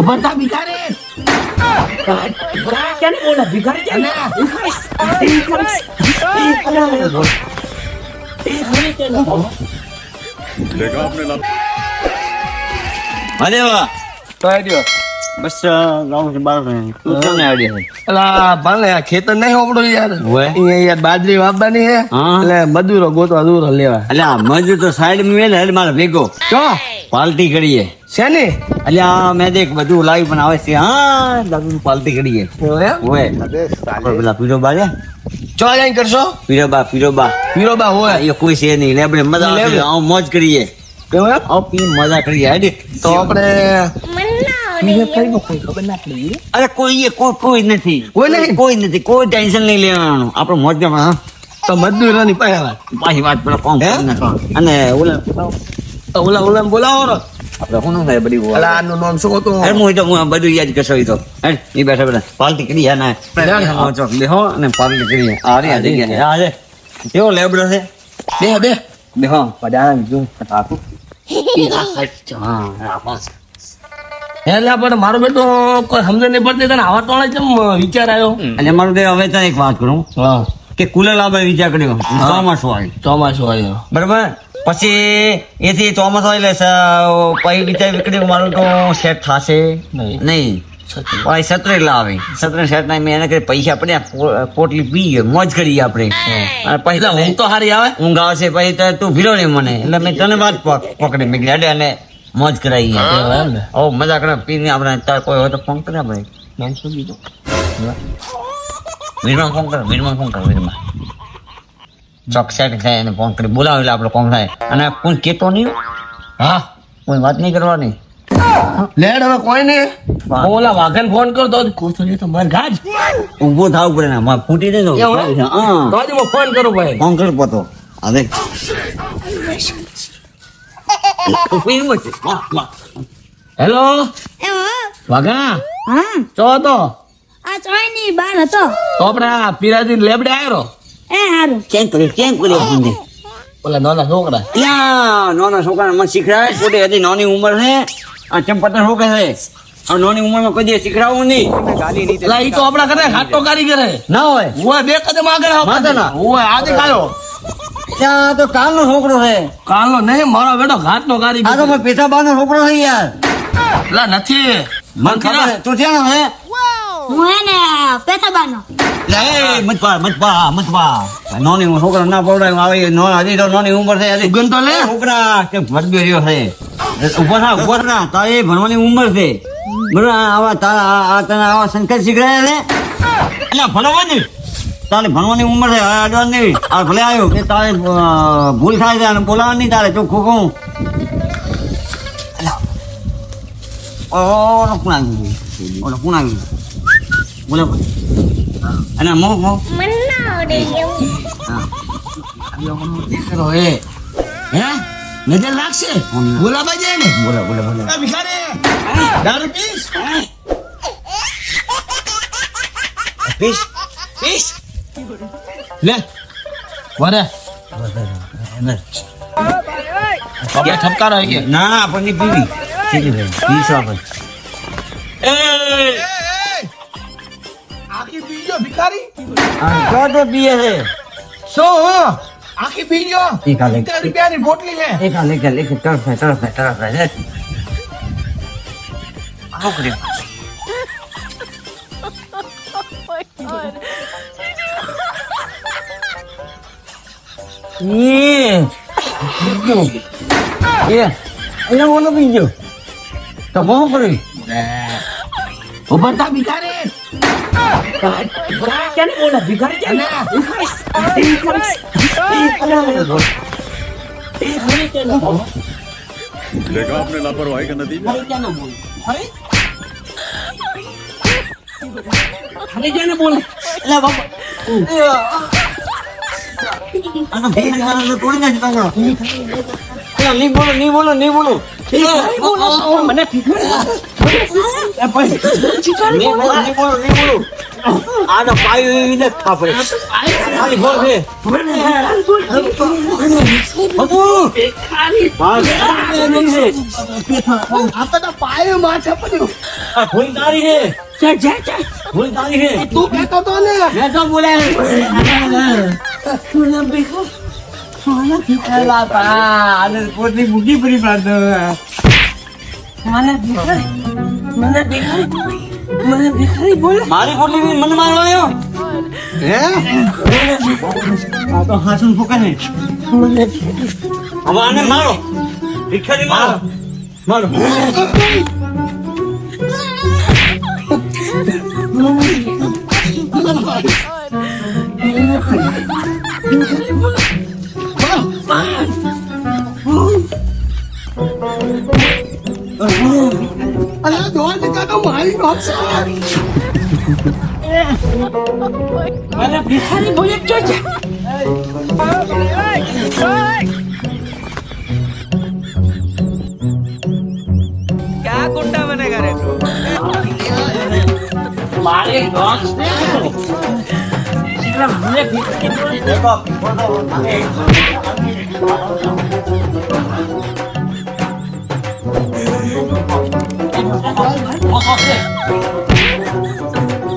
ઉભરતા ભિખારી. કેમ બોલે? અરે વાહ બસ ગાઉં છે બાર તું તમને આઈડિયા છે? અલા ભાલે આ ખેતર નહીં હોપડો યાર. અહીંયા યાર બાજરી વાવવાની છે. એટલે મજૂરો ગોતવા દૂર લેવા. એટલે આ મજૂર તો સાઈડમાં મેલ હેડ મારે ભેગો. ચો? પાલટી કરીએ. શેની? એટલે આ મેં દેખ બધું લાવી પણ આવે છે. હા દાદુ પાલટી કરીએ? ઓય. પેલા પીરોબા છે. ચો જઈને કરશો? પીરોબા પીરોબા. પીરોબા હોય. એ કોઈ છે નહીં. આપણે મજા આવે લેબડે. મોજ કરીએ. કેવું? પી મજા કરીએ. તો આપણે અરે કોઈ કોઈ કોઈ નથી. કોઈ નહીં? કોઈ નથી. કોઈ ટેન્શન નહીં લેવાનું. આપણે મોજમાં હા. તો મજદૂરોની પાસે. પાછી વાત પેલા કોમ હે? અને ઓલા તો ઓલા ઓલા બોલાવો રો. આપણે શું થાય બધી અલા આનું નામ શું હતું? અરે હું તો હું બધું યાદ કરશો તો. હેડ ઈ બેઠા બેઠા. પાલટી કરી હા ના હા, ચોક અને પાલટી કરી આ રે આ જગ્યા આ કેવો લેબડો છે? બે બે બેહો. પડાણા બીજું. હા એટલે પણ મારો બેટો કોઈ સમજ નહીં પડતી તને આવા ટોળે કેમ વિચાર આવ્યો અને મારું તે હવે તને એક વાત કરું. કે કુલર લાવવા વિચાર કર્યો ચોમાસું આવ્યું. ચોમાસું આવ્યો. બરાબર? પછી એથી ચોમાસું આવી લેશે પછી વિચાર વિકડ્યું મારું તો સેટ થશે. નહીં. નહીં. સત્ર લાવે સત્ર સેટ ના મેં એને કરી પૈસા પડ્યા પોટલી પી ગયો મોજ કરીએ આપણે. પછી ઊંઘ તો સારી આવે. ઊંઘ આવશે પછી તો તું ભીરો નહીં મને. એટલે મેં તને વાત પક- પકડી મેં અને મોજ કરાવી ઓ મજા કરે પીને આપણે તાર કોઈ હોય તો ફોન કરે ભાઈ. નામ શું? વીરમાં ફોન કરો વીરમાં ફોન કરો વીરમાં ચોક સેટ થાય એને ફોન કરી બોલાવો એટલે આપણે કોમ થાય. અને કોઈ કેતો નહીં હા. કોઈ વાત નહીં કરવાની. લેડ હવે કોઈ. હું ઓલા વાઘન ફોન કરતો કોથળી તો માર ગાજ. ઊભો થવું પડે ને મારે ફૂટી દે તો તો જ ફોન કરું ભાઈ. ફોન કર પોતો. હવે. હેલો વાઘા? હા. ચો તો આ ચોયની બાર હતો. તો આપણે પીરાજી લેબડે આવ્યો એ હારું. કેમ કર્યો? કેમ કર્યો ઓલા નાના છોકરા. ત્યાં નાના છોકરા મને શીખડાવે? પોતે હજી નાની ઉંમર છે. આ ચંપતર શું કહે છે? આ નાની ઉંમરમાં કોઈ શીખડાવું નહીં. એટલે ઈ તો આપણા ઘરે હાટો કારીગર હે ના હોય. હું બે કદમ આગળ આવો ના. હું આજે કાયો? ત્યાં તો કાલનો છોકરો છે. કાલનો નહીં મારો બેટો ઘાટનો આ કારીગર તો મારા નો છોકરો છે યાર. લા નથી મન ખબર તું ત્યાં હું ને લે, નાની ઉંમર ના પવડાય આવે નો હજી તો નાની ઉંમર છે હજી. સુગંધ તો લે. છોકરા કે ભરગ્યો રહ્યો છે. ઊભો ના ઊભો ના તારે ભણવાની ઉંમર છે. બરાબર આ આવા તારા આ- આ તને આવા સંકેત શીખડાયા છે? એટલે ભણવાની તારે ભણવાની ઉંમર છે હવે અડવા નહીં. આ ભલે આવ્યો કે તારે ભૂલ થાય છે અને બોલાવવાની તારે ચોખ્ખું કહું. ઓલો કોણ આવી ગયું? ઓલો કોણ આવી ગયું? બોલો. અને મો મો. હે. હે? નજર લાગશે બોલાવા જાય ને. બોલો બોલો બોલો ભિખારી. દારૂ પીશ? પીસ પીશ? લે વરે બાબા ઠપકારો આવી ગયા ના ના આપણને પીવી સીધી ભાઈ પીસો આપણે આખી પીજો ભિખારી હા તો પીએ છે શું હું આખી પીજો ઈ ખાલી. સિત્તેર રૂપિયાની બોટલી છે એક આ લેખે લેખે તરફ તરફ તરફ Ih. Iya. Ano mo na video? Tapo ko rin. Uban ta bigarin. Bigarin mo na, bigarin na. Bigarin. Bigarin. Bigarin. देखा आपने लापरवाही का नतीजा अरे अरे जाने बोल अरे बाबा નહીં બોલો નહીં બોલો નહીં બોલો મારી પોટલી મને મારવા આવ્યો આ તો હાસુન ફોકાને મને હવે આને મારો. ભિખારી મારો. મારો. મને মানে ভিখারি বলে চলছে क्या गुंडा बनेगा रे तू मारे डॉग से हमने देखो देखो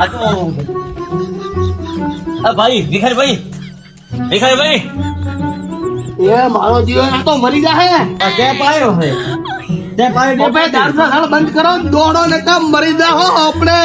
આ તો આ ભાઈ ભિખારી ભાઈ. ભિખારી ભાઈ. એ મારો જીવન આ તો મરી જાહે. તે પાયો હે તે પાયો તે ભાઈ દારૂ ખાણ બંધ કરો દોડો ને તમ મરી જાહો આપણે.